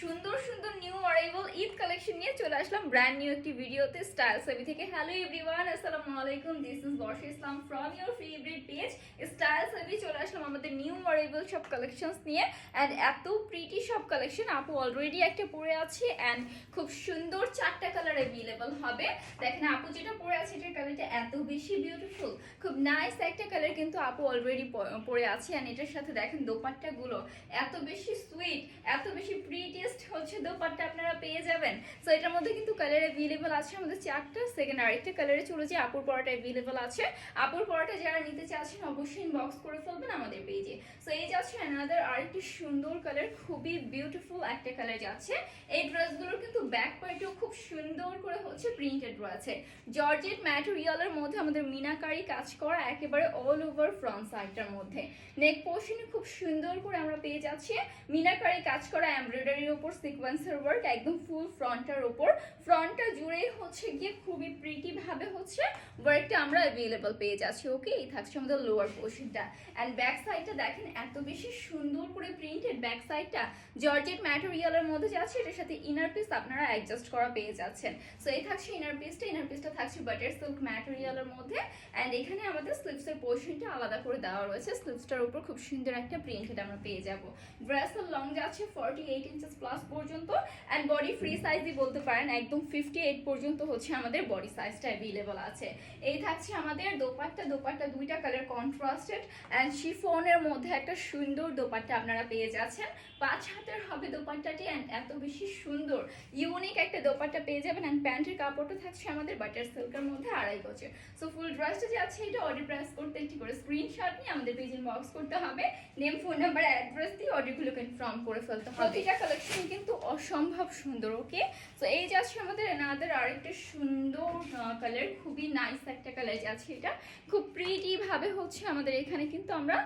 সুন্দর সুন্দর new অরাইভাল Eid collection নিয়ে চলে আসলাম। ব্র্যান্ড নিউ একটি ভিডিওতে স্টাইল সেভি থেকে। হ্যালো এভরিওয়ান আসসালামু আলাইকুম। This is Barsha Islam from your favourite page style savvy চলে আসলাম আমাদের নিউ অরাইভাল সব কালেকশনস নিয়ে। অ্যান্ড এত প্রিটি সব কালেকশন আপু অলরেডি একটা পরে আছে। অ্যান্ড খুব সুন্দর চারটা কালার অ্যাভেলেবল হবে। দেখেন আপু যেটা পরে আছে, এটার কালারটা এত বেশি বিউটিফুল খুব নাইস একটা কালার কিন্তু আপু অলরেডি পরে আছে। অ্যান্ড এটার সাথে দেখেন দোপাট্টাগুলো। এত বেশি সুইট এত বেশি হচ্ছে দোপাট্টা আপনারা পেয়ে যাবেন। সো এটার মধ্যে কিন্তু কালার অ্যাভেলেবল আছে আমাদের চারটা। সেকেন্ড আরেকটা কালারে চলে যায় আপুর পরোটা অ্যাভেলেবল আছে। আপুর পরোটা যারা নিতে চাচ্ছেন, অবশ্যই ইনবক্স করে ফেলবেন আমাদের পেজে সো এই যাচ্ছে অ্যানাদার আরেকটি সুন্দর কালার খুবই বিউটিফুল একটা কালার যাচ্ছে। এই ড্রেসগুলোর কিন্তু ব্যাক পার্টেও খুব সুন্দর করে হচ্ছে প্রিন্টেড রয়েছে। জর্জেট ম্যাটেরিয়ালের মধ্যে আমাদের মিনাকারি কাজ করা একেবারে অল ওভার ফ্রন্ট সাইডটার মধ্যে। নেক পোর্শনে খুব সুন্দর করে আমরা পেয়ে যাচ্ছি। মিনাকারি কাজ করা এমব্রয়ডারির উপর সিকোয়েন্সের ওয়ার্ক একদম ফুল ফ্রন্টটার উপর। ফ্রন্টটা জুড়েই হচ্ছে গিয়ে খুবই প্রিটি ভাবে হচ্ছে ওয়ার্কটা আমরা অ্যাভেলেবল পেয়ে যাচ্ছি ওকে এই থাকছে আমাদের লোয়ার পোর্শনটা অ্যান্ড ব্যাক সাইডটা দেখেন এত বেশি সুন্দর করে প্রিন্টেড ব্যাক সাইডটা জর্জেট ম্যাটেরিয়ালের মধ্যে যাচ্ছে এটার সাথে ইনার পিস আপনারা অ্যাডজাস্ট করা পেয়ে যাচ্ছেন। সো এই থাকছে ইনার পিসটা ইনার পিসটা থাকছে বাটার সিল্ক ম্যাটেরিয়ালের মধ্যে। অ্যান্ড এখানে আমাদের স্লিপসের পোর্শনটা আলাদা করে দেওয়া রয়েছে। স্লিপসটার উপর খুব সুন্দর একটা প্রিন্টেড আমরা পেয়ে যাব। ড্রেসের লং যাচ্ছে ফর্টি এইট ইঞ্চেস প্লাস পর্যন্ত অ্যান্ড বডি ফ্রি সাইজই বলতে পারেন, একদম ফিফটি এইট পর্যন্ত হচ্ছে আমাদের বডি সাইজটা অ্যাভেলেবল আছে। এই থাকছে আমাদের দোপাট্টা দোপাট্টা দুইটা কালার কন্ট্রাস্টেড অ্যান্ড শিফনের মধ্যে একটা সুন্দর দোপাট্টা আপনারা পেয়ে যাচ্ছেন। পাঁচ হাতের হবে দোপাট্টাটি অ্যান্ড এত বেশি সুন্দর ইউনিক একটা দোপাট্টা পেয়ে যাবেন অ্যান্ড প্যান্টের কাপড়টা থাকছে আমাদের বাটার সিল্কের মধ্যে আড়াই গজের। সো ফুল ড্রেসটা যে আছে, এটা অর্ডার প্রেস করতে, একটি করে স্ক্রিনশট নিয়ে আমাদের পেজে বক্স করতে হবে। নেম ফোন নাম্বার অ্যাড্রেস দিয়ে অর্ডারগুলো কনফার্ম করে ফেলতে হবে। এটা কালেকশন কিন্তু অসম্ভব সুন্দর ওকে তো এই যে আছে আমাদের এনাদের আরেকটা সুন্দর কালার খুবই নাইস একটা কালার আছে এটা। খুব প্রিটি ভাবে হচ্ছে আমাদের এখানে কিন্তু আমরা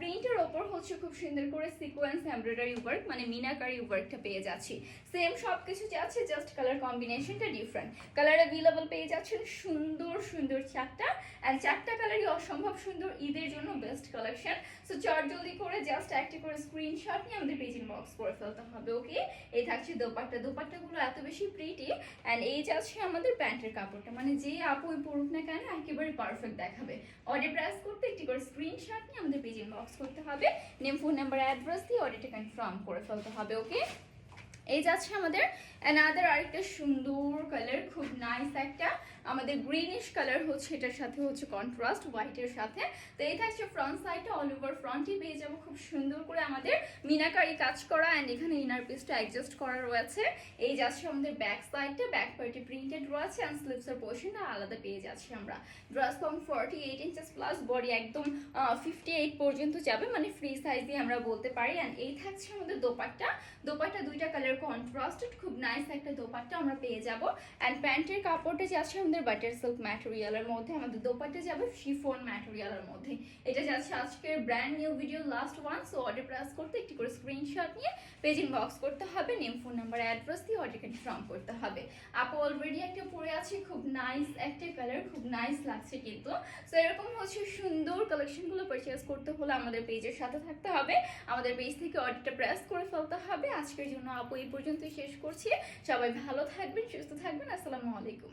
প্রিন্টের ওপর হচ্ছে খুব সুন্দর করে সিকোয়েন্স এমব্রয়ডারি ওয়ার্ক মানে মিনাকারি ওয়ার্কটা পেয়ে যাচ্ছি। সেম সব কিছু যাচ্ছে জাস্ট কালার কম্বিনেশনটা ডিফারেন্ট কালার অ্যাভেলেবল পেয়ে যাচ্ছেন সুন্দর সুন্দর চারটা। অ্যান্ড চারটা কালারই অসম্ভব সুন্দর, ঈদের জন্য বেস্ট কালেকশন সো চট জলদি করে জাস্ট একটা করে স্ক্রিনশট নিয়ে আমাদের পেজ ইনবক্স করে ফেলতে হবে ওকে এই থাকছে দোপাট্টা। গুলো এত বেশি প্রিটি অ্যান্ড এই যাচ্ছে আমাদের প্যান্টের কাপড়টা। মানে যে আপুই পড়ুক না কেন একেবারে পারফেক্ট দেখাবে। অর্ডার প্রেস করতে একটি করে স্ক্রিনশট নিয়ে আমাদের পেজ ইনবক্স করতে হবে। নেম ফোন নাম্বার অ্যাড্রেস দিয়ে অর্ডারটা কনফার্ম করে ফেলতে হবে ওকে এই যাচ্ছে আমাদের অ্যানাদার আরেকটা সুন্দর কালার খুব নাইস একটা, আমাদের গ্রিনিশ কালার হচ্ছে, এটার সাথে হচ্ছে কন্ট্রাস্ট হোয়াইটের সাথে। তো এই থাকছে ফ্রন্ট সাইডটা অল ওভার ফ্রন্টই পেয়ে যাব, খুব সুন্দর করে আমাদের মিনাকারি কাজ করা অ্যান্ড এখানে ইনার পিসটা অ্যাডজাস্ট করা রয়েছে। এই যাচ্ছে আমাদের ব্যাক সাইডটা ব্যাক পার্টি প্রিন্টেড রয়েছে অ্যান্ড স্লিপসের পোর্শনটা আলাদা পেয়ে যাচ্ছি আমরা। Dress long forty eight inches plus body একদম ফিফটি এইট পর্যন্ত যাবে মানে ফ্রি সাইজই আমরা বলতে পারি। অ্যান্ড এই থাকছে আমাদের দোপাট্টা। দোপাট্টা দুইটা কালার কন্ট্রাস্টেড খুব নাইস একটা দোপাট্টা আমরা পেয়ে যাব। অ্যান্ড প্যান্টের কাপড়টা যাচ্ছে আমাদের বাটার সিল্ক ম্যাটেরিয়ালের মধ্যে। আমাদের দোপাট্টা যাবে শিফোন ম্যাটেরিয়ালের মধ্যে। এটা যাচ্ছে আজকের brand new video last one so order press করতে একটি করে স্ক্রিনশট নিয়ে পেজ ইনবক্স করতে হবে নেম ফোন নাম্বার অ্যাড্রেস দিয়ে অর্ডার কনফার্ম করতে হবে। আপু অলরেডি একটা পরে আছে, খুব নাইস একটা কালার খুব নাইস লাগছে কিন্তু। সো এরকম হচ্ছে সুন্দর কালেকশনগুলো পারচেস করতে হলে আমাদের পেজের সাথে থাকতে হবে। আমাদের পেজ থেকে অর্ডারটা প্রেস করে ফেলতে হবে। আজকের জন্য আপু এই পর্যন্তই শেষ করছি। সবাই ভালো থাকবেন, সুস্থ থাকবেন। আসসালামু আলাইকুম।